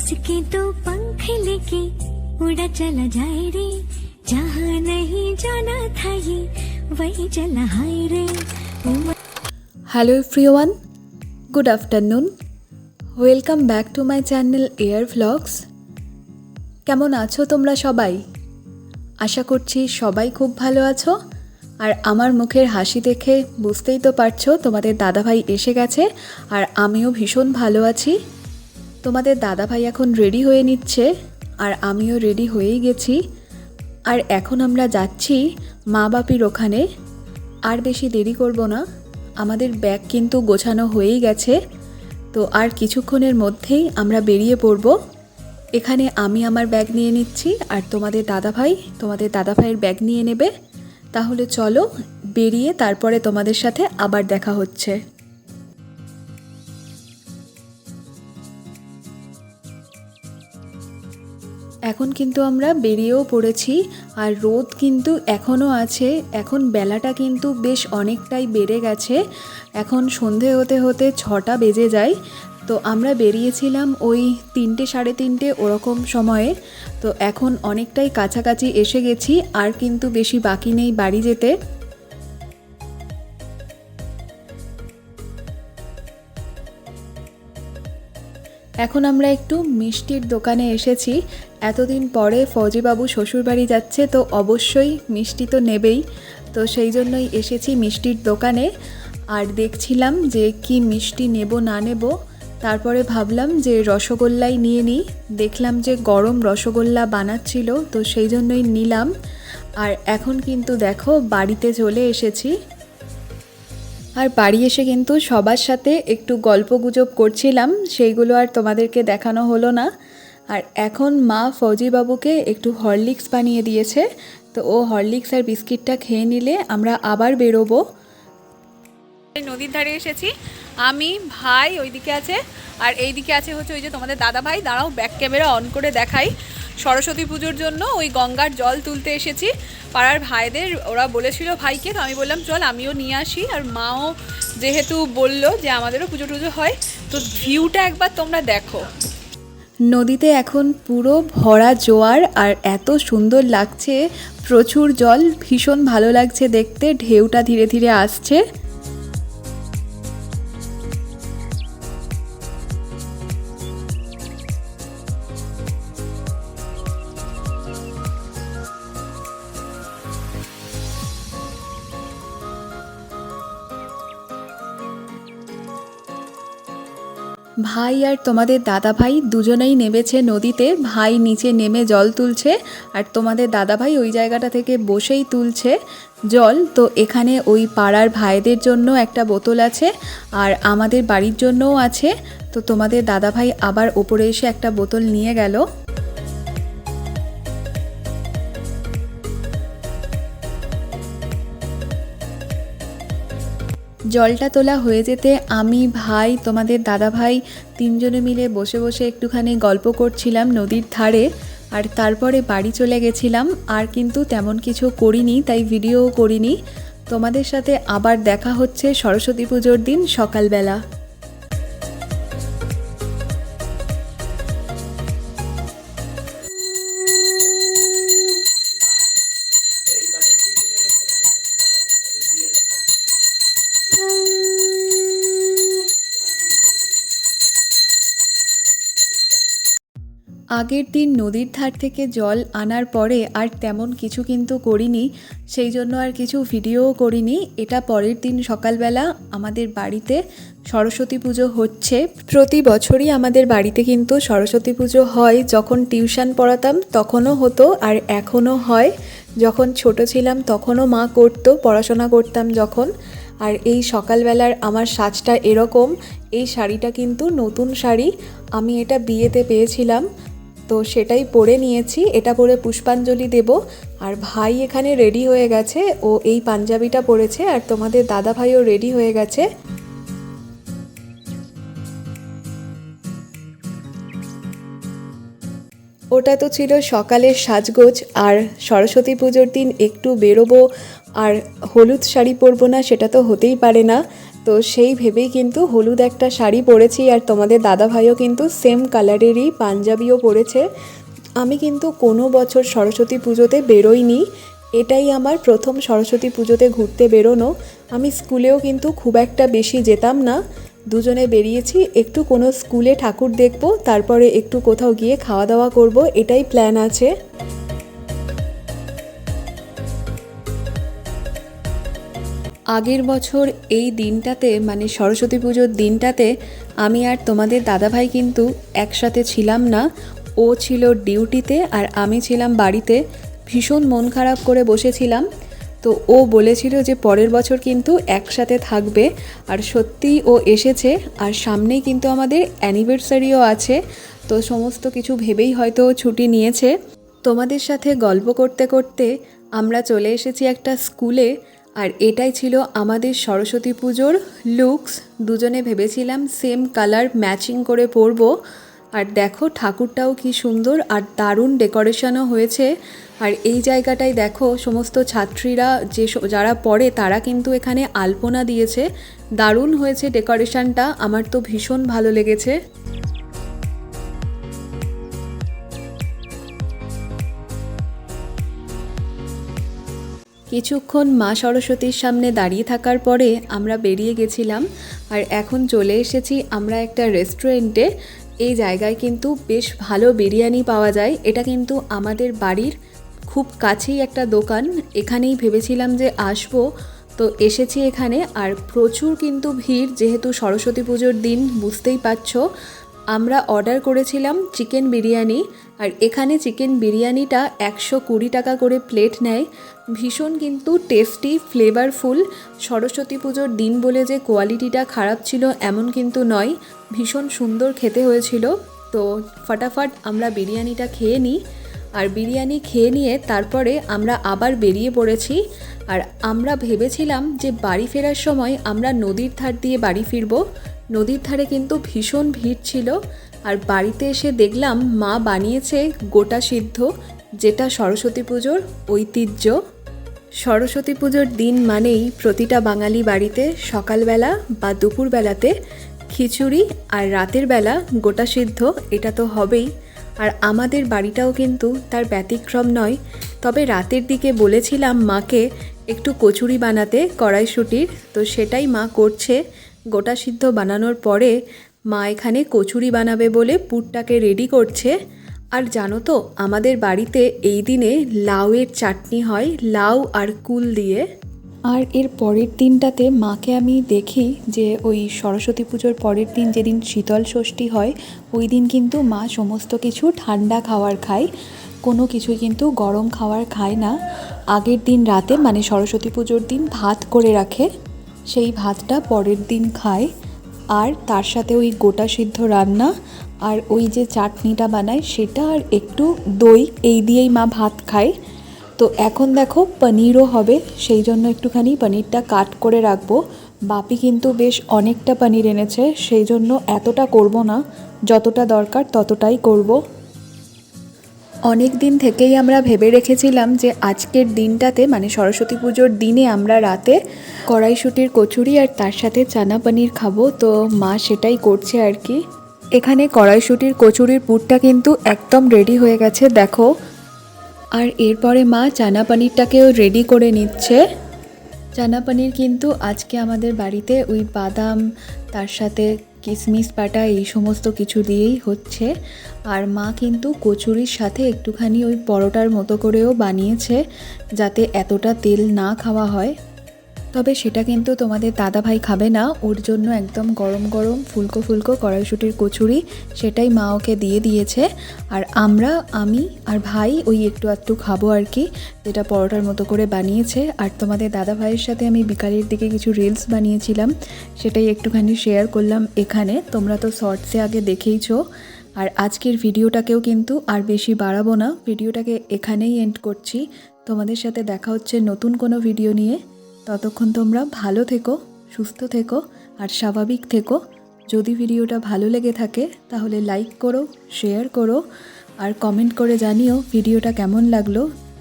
इसके तो पंख लेके उड़ा चला जाए रे जहाँ नहीं जाना था ये वही चला हाय रे उम्र hello everyone good afternoon welcome back to my channel air vlogs কেমন আছো তোমরা সবাই আশা করছি সবাই খুব ভালো আছো আর আমার মুখের হাসি দেখে বুঝতেই তো পারছো তোমাদের দাদাভাই এসে গেছে আর আমিও ভীষণ ভালো আছি তোমাদের দাদাভাই এখন রেডি হয়ে নিচ্ছে, আর আমিও রেডি হয়েই গেছি। আর এখন আমরা যাচ্ছি মা বাপির ওখানে। আর বেশি দেরি করব না, আমাদের ব্যাগ কিন্তু গোছানো হয়েই গেছে। তো আর কিছুক্ষণের মধ্যেই আমরা বেরিয়ে পড়ব। এখানে আমি আমার ব্যাগ নিয়ে নিচ্ছি, আর তোমাদের দাদাভাই তোমাদের দাদাভাইয়ের ব্যাগ নিয়ে নেবে। তাহলে চলো, বেরিয়ে তারপরে তোমাদের সাথে আবার দেখা হচ্ছে। এখন কিন্তু আমরা বেরিয়েও পড়েছি আর রোদ কিন্তু এখনও আছে। এখন বেলাটা কিন্তু বেশ অনেকটাই বেড়ে গেছে। এখন সন্ধে হতে হতে ছটা বেজে যায়। তো আমরা বেরিয়েছিলাম ওই তিনটে সাড়ে তিনটে ওরকম সময়ে। তো এখন অনেকটাই কাছাকাছি এসে গেছি, আর কিন্তু বেশি বাকি নেই বাড়ি যেতে। এখন আমরা একটু মিষ্টির দোকানে এসেছি। এতদিন পরে ফৌজিবাবু শ্বশুরবাড়ি যাচ্ছে, তো অবশ্যই মিষ্টি তো নেবেই। তো সেই জন্যই এসেছি মিষ্টির দোকানে। আর দেখছিলাম যে কি মিষ্টি নেব, না নেব। তারপরে ভাবলাম যে রসগোল্লাই নিয়ে নিই। দেখলাম যে গরম রসগোল্লা বানাচ্ছিল, তো সেই জন্যই নিলাম। আর এখন কিন্তু দেখো, বাড়িতে চলে এসেছি। আর বাড়ি এসে কিন্তু সবার সাথে একটু গল্প গুজব করছিলাম, সেইগুলো আর তোমাদেরকে দেখানো হলো না। আর এখন মা ফৌজিবাবুকে একটু হরলিক্স বানিয়ে দিয়েছে, তো ও হরলিক্স আর বিস্কিটটা খেয়ে নিলে আমরা আবার বেরোবো। নদীর ধারে এসেছি। আমি ভাই ওইদিকে আছে, আর এইদিকে আছে হচ্ছে ওই যে তোমাদের দাদা ভাই দাঁড়াও ব্যাক ক্যামেরা অন করে দেখাই। সরস্বতী পুজোর জন্য ওই গঙ্গার জল তুলতে এসেছি। পাড়ার ভাইদের ওরা বলেছিল, ভাইকে তো আমি বললাম, চল আমিও নিয়ে আসি। আর মাও যেহেতু বলল যে আমাদেরও পুজো টুজো হয়, তো ভিউটা একবার তোমরা দেখো। নদীতে এখন পুরো ভরা জোয়ার আর এত সুন্দর লাগছে, প্রচুর জল, ভীষণ ভালো লাগছে দেখতে, ঢেউটা ধীরে ধীরে আসছে। ভাই আর তোমাদের দাদা ভাই দুজনেই নেমেছে নদীতে, ভাই নিচে নেমে জল তুলছে আর তোমাদের দাদা ভাই ওই জায়গাটা থেকে বসেই তুলছে জল। তো এখানে ওই পাড়ার ভাইদের জন্য একটা বোতল আছে আর আমাদের বাড়ির জন্যও আছে। তো তোমাদের দাদা ভাই আবার ওপরে এসে একটা বোতল নিয়ে গেল। জলটা তোলা হয়ে যেতে আমি, ভাই, তোমাদের দাদা ভাই তিনজনে মিলে বসে বসে একটুখানি গল্প করছিলাম নদীর ধারে। আর তারপরে বাড়ি চলে গেছিলাম, আর কিন্তু তেমন কিছু করিনি, তাই ভিডিওও করিনি। তোমাদের সাথে আবার দেখা হচ্ছে সরস্বতী পুজোর দিন সকালবেলা। আগের দিন নদীর ধার থেকে জল আনার পরে আর তেমন কিছু কিন্তু করিনি, সেই জন্য আর কিছু ভিডিওও করিনি। এটা পরের দিন সকালবেলা আমাদের বাড়িতে সরস্বতী পুজো হচ্ছে। প্রতি বছরই আমাদের বাড়িতে কিন্তু সরস্বতী পুজো হয়। যখন টিউশন পড়াতাম তখনও হতো আর এখনও হয়। যখন ছোট ছিলাম তখনও মা করতো, পড়াশোনা করতাম যখন। আর এই সকালবেলার আমার সাজটা এরকম, এই শাড়িটা কিন্তু নতুন শাড়ি। আমি এটা বিয়েতে পেয়েছিলাম। তো সেটাই পরে নিয়েছি। এটা পরে পুষ্পাঞ্জলি দেব। আর ভাই এখানে রেডি হয়ে গেছে। ও এই পাঞ্জাবিটা পরেছে। আর তোমাদের দাদা ভাইও রেডি হয়ে গেছে। ওটা তো ছিল সকালের সাজগোজ। আর সরস্বতী পুজোর দিন একটু বেরোবো। আর হলুদ শাড়ি পরবো না, সেটা তো হতেই পারে না। তো সেই ভেবেই কিন্তু হলুদ একটা শাড়ি পরেছি আর তোমাদের দাদা ভাইও কিন্তু সেম কালারেরই পাঞ্জাবিও পরেছে। আমি কিন্তু কোনো বছর সরস্বতী পুজোতে বেরোইনি। এটাই আমার প্রথম সরস্বতী পুজোতে ঘুরতে বেরোনো। আমি স্কুলেও কিন্তু খুব একটা বেশি যেতাম না। দুজনে বেরিয়েছি, একটু কোনো স্কুলে ঠাকুর দেখব, তারপরে একটু কোথাও গিয়ে খাওয়া দাওয়া করব, এটাই প্ল্যান আছে। আগের বছর এই দিনটাতে মানে সরস্বতী পুজোর দিনটাতে আমি আর তোমাদের দাদাভাই কিন্তু একসাথে ছিলাম না। ও ছিল ডিউটিতে আর আমি ছিলাম বাড়িতে। ভীষণ মন খারাপ করে বসেছিলাম। তো ও বলেছিল যে পরের বছর কিন্তু একসাথে থাকবে। আর সত্যিই ও এসেছে আর সামনেই কিন্তু আমাদের অ্যানিভার্সারিও আছে। তো সমস্ত কিছু ভেবেই হয়তো ছুটি নিয়েছে। তোমাদের সাথে গল্প করতে করতে আমরা চলে এসেছি একটা স্কুলে। আর এটাই ছিল আমাদের সরস্বতী পুজোর লুকস দুজনে ভেবেছিলাম সেম কালার ম্যাচিং করে পরবো। আর দেখো ঠাকুরটাও কি সুন্দর আর দারুণ ডেকোরেশনও হয়েছে। আর এই জায়গাটায় দেখো সমস্ত ছাত্রীরা যে যারা পড়ে তারা কিন্তু এখানে আলপনা দিয়েছে। দারুণ হয়েছে ডেকোরেশনটা আমার তো ভীষণ ভালো লেগেছে। কিছুক্ষণ মা সরস্বতীর সামনে দাঁড়িয়ে থাকার পরে আমরা বেরিয়ে গেছিলাম আর এখন চলে এসেছি আমরা একটা রেস্টুরেন্টে। এই জায়গায় কিন্তু বেশ ভালো বিরিয়ানি পাওয়া যায়। এটা কিন্তু আমাদের বাড়ির খুব কাছেই একটা দোকান। এখানেই ভেবেছিলাম যে আসব। তো এসেছি এখানে আর প্রচুর কিন্তু ভিড়, যেহেতু সরস্বতী পুজোর দিন, বুঝতেই পারছ। আমরা অর্ডার করেছিলাম চিকেন বিরিয়ানি। আর এখানে চিকেন বিরিয়ানিটা একশো কুড়ি টাকা করে প্লেট নেয়। ভীষণ কিন্তু টেস্টি ফ্লেভারফুল সরস্বতী পুজোর দিন বলে যে কোয়ালিটিটা খারাপ ছিল এমন কিন্তু নয়। ভীষণ সুন্দর খেতে হয়েছিল। তো ফটাফট আমরা বিরিয়ানিটা খেয়ে নিই। আর বিরিয়ানি খেয়ে নিয়ে তারপরে আমরা আবার বেরিয়ে পড়েছি। আর আমরা ভেবেছিলাম যে বাড়ি ফেরার সময় আমরা নদীর ধার দিয়ে বাড়ি ফিরবো। নদীর ধারে কিন্তু ভীষণ ভিড় ছিল। আর বাড়িতে এসে দেখলাম মা বানিয়েছে গোটা সিদ্ধ, যেটা সরস্বতী পুজোর ঐতিহ্য। সরস্বতী পুজোর দিন মানেই প্রতিটা বাঙালি বাড়িতে সকালবেলা বা দুপুরবেলাতে খিচুড়ি আর রাতের বেলা গোটা সিদ্ধ, এটা তো হবেই। আর আমাদের বাড়িটাও কিন্তু তার ব্যতিক্রম নয়। তবে রাতের দিকে বলেছিলাম মাকে একটু কচুরি বানাতে, কড়াইশুটির, তো সেটাই মা করছে। গোটা সিদ্ধ বানানোর পরে মা এখানে কচুরি বানাবে বলে পুরটাকে রেডি করছে। আর জানো তো, আমাদের বাড়িতে এই দিনে লাউয়ের চাটনি হয়, লাউ আর কুল দিয়ে। আর এর পরের দিনটাতে মাকে আমি দেখি যে ওই সরস্বতী পুজোর পরের দিন যেদিন শীতল ষষ্ঠী হয়, ওই দিন কিন্তু মা সমস্ত কিছু ঠান্ডা খাওয়ার খায়। কোনো কিছুই কিন্তু গরম খাওয়ার খায় না। আগের দিন রাতে মানে সরস্বতী পুজোর দিন ভাত করে রাখে। সেই ভাতটা পরের দিন খায়। আর তার সাথে ওই গোটা সিদ্ধ রান্না আর ওই যে চাটনিটা বানায় সেটা আর একটু দই, এই দিয়েই মা ভাত খায়। তো এখন দেখো পনিরও হবে, সেই জন্য একটুখানি পনিরটা কাট করে রাখব। বাপি কিন্তু বেশ অনেকটা পনির এনেছে, সেই জন্য এতটা করব না, যতটা দরকার ততটাই করব। অনেক দিন থেকেই আমরা ভেবে রেখেছিলাম যে আজকের দিনটাতে মানে সরস্বতী পুজোর দিনে আমরা রাতে কড়াইশুটির কচুরি আর তার সাথে চানা পানির খাব। তো মা সেটাই করছে আর কি। এখানে কড়াইশুটির কচুরির পুরটা কিন্তু একদম রেডি হয়ে গেছে, দেখো। আর এরপরে মা চানা পানিরটাকেও রেডি করে নিচ্ছে। চানা পানির কিন্তু আজকে আমাদের বাড়িতে ওই বাদাম, তার সাথে কিশমিশ পাটা এই সমস্ত কিছু দিয়েই হচ্ছে। আর মা কিন্তু কচুরির সাথে একটুখানি ওই পরোটার মতো করেও বানিয়েছে, যাতে এতটা তেল না খাওয়া হয়। তবে সেটা কিন্তু তোমাদের দাদাভাই খাবে না। ওর জন্য একদম গরম গরম ফুলকো ফুলকো কড়াইশুটির কচুরি, সেটাই মা ওকে দিয়ে দিয়েছে। আর আমরা, আমি আর ভাই ওই একটু একটু খাব আর কি, যেটা পরোটার মতো করে বানিয়েছে। আর তোমাদের দাদা ভাইয়ের সাথে আমি বিকালের দিকে কিছু রিলস বানিয়েছিলাম, সেটাই একটুখানি শেয়ার করলাম এখানে। তোমরা তো শর্টসে আগে দেখেইছো। আর আজকের ভিডিওটাকেও কিন্তু আর বেশি বাড়াবো না। ভিডিওটাকে এখানেই এন্ড করছি। তোমাদের সাথে দেখা হচ্ছে নতুন কোনো ভিডিও নিয়ে। ততক্ষণ তোমরা ভালো থেকো, সুস্থ থেকো আর স্বাভাবিক থেকো। যদি ভিডিওটা ভালো লেগে থাকে, তাহলে লাইক করো শেয়ার করো আর কমেন্ট করে জানিও ভিডিওটা কেমন লাগল।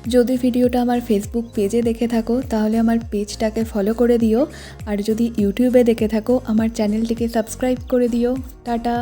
যদি ভিডিওটা আমার ফেসবুক পেজে দেখে থাকো, তাহলে আমার পেজটাকে ফলো করে দিও। আর যদি ইউটিউবে দেখে থাকো, আমার চ্যানেলটিকে সাবস্ক্রাইব করে দিও। টাটা!